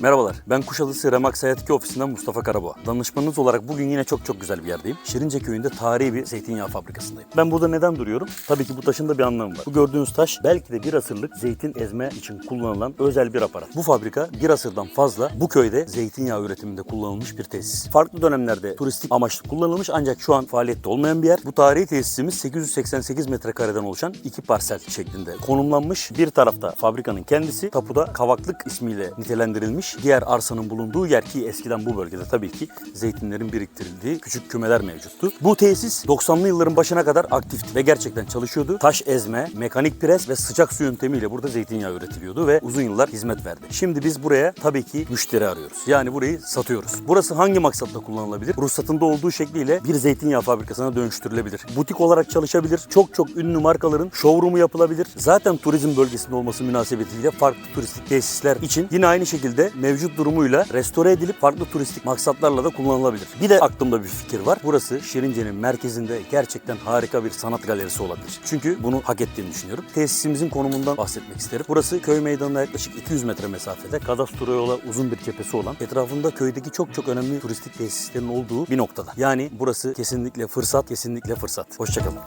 Merhabalar, ben Kuşadası Remax Hayat 2 ofisinden Mustafa Karaboğa. Danışmanınız olarak bugün yine çok çok güzel bir yerdeyim. Şirince köyünde tarihi bir zeytinyağı fabrikasındayım. Ben burada neden duruyorum? Tabii ki bu taşın da bir anlamı var. Bu gördüğünüz taş belki de bir asırlık zeytin ezme için kullanılan özel bir aparat. Bu fabrika bir asırdan fazla bu köyde zeytinyağı üretiminde kullanılmış bir tesis. Farklı dönemlerde turistik amaçlı kullanılmış ancak şu an faaliyette olmayan bir yer. Bu tarihi tesisimiz 888 metrekareden oluşan iki parsel şeklinde konumlanmış. Bir tarafta fabrikanın kendisi, tapuda Kavaklık ismiyle nitelendirilmiş. Diğer arsanın bulunduğu yer ki eskiden bu bölgede tabii ki zeytinlerin biriktirildiği küçük kümeler mevcuttu. Bu tesis 90'lı yılların başına kadar aktifti ve gerçekten çalışıyordu. Taş ezme, mekanik pres ve sıcak su yöntemiyle burada zeytinyağı üretiliyordu ve uzun yıllar hizmet verdi. Şimdi biz buraya tabii ki müşteri arıyoruz. Yani burayı satıyoruz. Burası hangi maksatla kullanılabilir? Ruhsatında olduğu şekliyle bir zeytinyağı fabrikasına dönüştürülebilir. Butik olarak çalışabilir. Çok çok ünlü markaların showroom'u yapılabilir. Zaten turizm bölgesinde olması münasebetiyle farklı turistik tesisler için yine aynı şekilde mevcut durumuyla restore edilip farklı turistik maksatlarla da kullanılabilir. Bir de aklımda bir fikir var. Burası Şirince'nin merkezinde gerçekten harika bir sanat galerisi olabilir. Çünkü bunu hak ettiğini düşünüyorum. Tesisimizin konumundan bahsetmek isterim. Burası köy meydanına yaklaşık 200 metre mesafede. Kadastro yola uzun bir cephesi olan, etrafında köydeki çok çok önemli turistik tesislerin olduğu bir noktada. Yani burası kesinlikle fırsat, kesinlikle fırsat. Hoşçakalın.